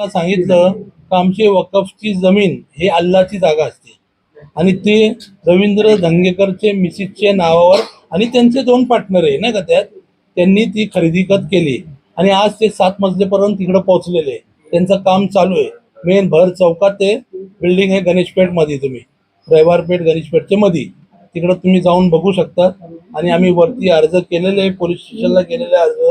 मला सांगितलं का आमची वकफची जमीन हे अल्लाची जागा असते. आणि ते रवींद्र धंगेकरचे मिसिसच्या नावावर आणि त्यांचे दोन पार्टनर आहे ना का त्यात? त्यांनी ती खरेदी खत केली. आणि आज ते सात मजलेपर्यंत तिकडे पोहोचलेले त्यांचं काम चालू आहे. मेन भर चौकात ते बिल्डिंग आहे गणेशपेठमध्ये तुम्ही. रविवारपेठ गणेशपेठच्या मध्ये तिकडं तुम्ही जाऊन बघू शकता आणि आम्ही वरती अर्ज केलेले पोलीस स्टेशनला केलेले अर्ज.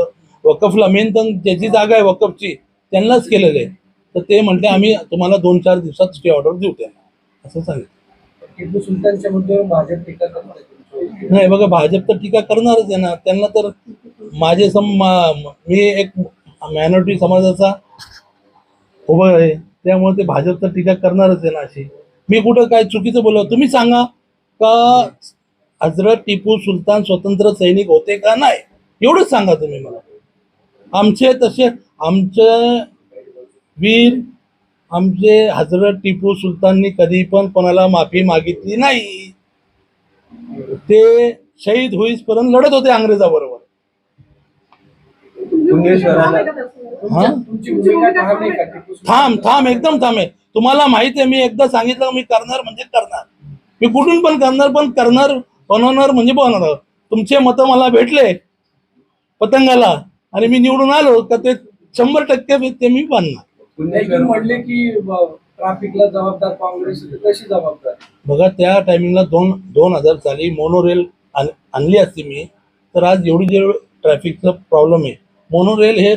वकफला मेन तर ज्याची जागा आहे वकफची त्यांनाच केलेले आहे. तर ते म्हटले आम्ही तुम्हाला दोन चार दिवसात स्टे ऑर्डर देऊ त्यांना. असं सांगितलं. टिपू सुलतानच्या मुद्द्यावर भाजप टीका करते नाही बघा भाजप तर टीका करणारच आहे ना. त्यांना तर माझे सम मा- एक मायनॉरिटी समाजाचा उभा आहे. त्यामुळे ते भाजप तर टीका करणारच आहे ना अशी. मी कुठं काय चुकीचं बोललो तुम्ही सांगा का हजरत टिपू सुलतान स्वतंत्र सैनिक होते का नाही? एवढंच सांगा तुम्ही मला. आमचे तसे आमचे वीर आमचे हजरत टिपू सुलताननी कधी पण कोणाला माफी मागितली नाही. ते शहीद होईपर्यंत लढत होते अंग्रेजाबरोबर. हा? थांब थांब एकदम थांब. आहे तुम्हाला माहिती आहे मी एकदा सांगितलं मी करणार म्हणजे करणार. मी कुठून पण करणार पण करणार बनवणार म्हणजे बनवणार. तुमचे मतं मला भेटले पतंगाला. आणि मी निवडून आलो का ते शंभर टक्के ते मी बांधणार म्हणले की ट्रॅफिकला जबाबदार काँग्रेस कशी जबाबदार? बघा त्या टायमिंगला दोन दोन हजार साली मोनोरेल आण- आणली असती मी तर आज एवढी जे ट्रॅफिकचा प्रॉब्लेम आहे मोनोरेल हे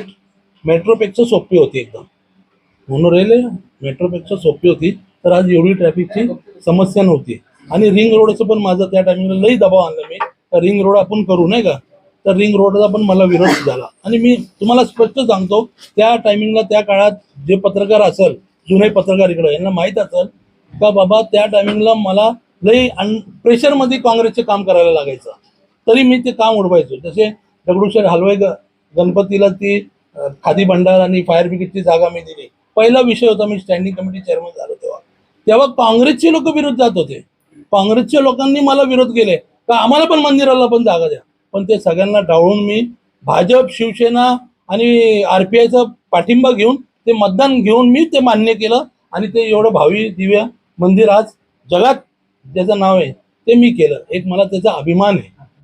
मेट्रोपेक्षा सोपी होती एकदम. मोनोरेल हे मेट्रोपेक्षा सोपी होती तर आज एवढी ट्रॅफिकची समस्या नव्हती. आणि रिंग रोडचं पण माझं त्या टायमिंगला लई दबाव आणला मी तर रिंग रोड आपण करू नाही का? तर रिंग रोडचा पण मला विरोध झाला. आणि मी तुम्हाला स्पष्ट सांगतो त्या टायमिंगला त्या काळात जे पत्रकार असेल जुने पत्रकार इकडे यांना माहीत असेल का बाबा त्या टायमिंगला मला लई अन प्रेशरमध्ये काँग्रेसचे काम करायला लागायचं. तरी मी ते काम उडवायचो. जसे दगडूशेठ हलवाई ग गणपतीला ती खादी भंडार आणि फायर ब्रिगेडची जागा मी दिली. पहिला विषय होता मी स्टँडिंग कमिटी चेअरमन झालो तेव्हा. तेव्हा काँग्रेसचे लोक विरोध जात होते. काँग्रेसच्या लोकांनी मला विरोध केले. का आम्हाला पण मंदिराला पण जागा द्या. पण ते सगळ्यांना डावळून मी भाजप शिवसेना आणि आर पी आयचा पाठिंबा घेऊन ते मतदान घेऊन मी ते मान्य केलं आणि ते एवढं भावी दिव्या मंदिर आज जगात ज्याचं नाव आहे ते मी केलं. एक मला त्याचा अभिमान आहे.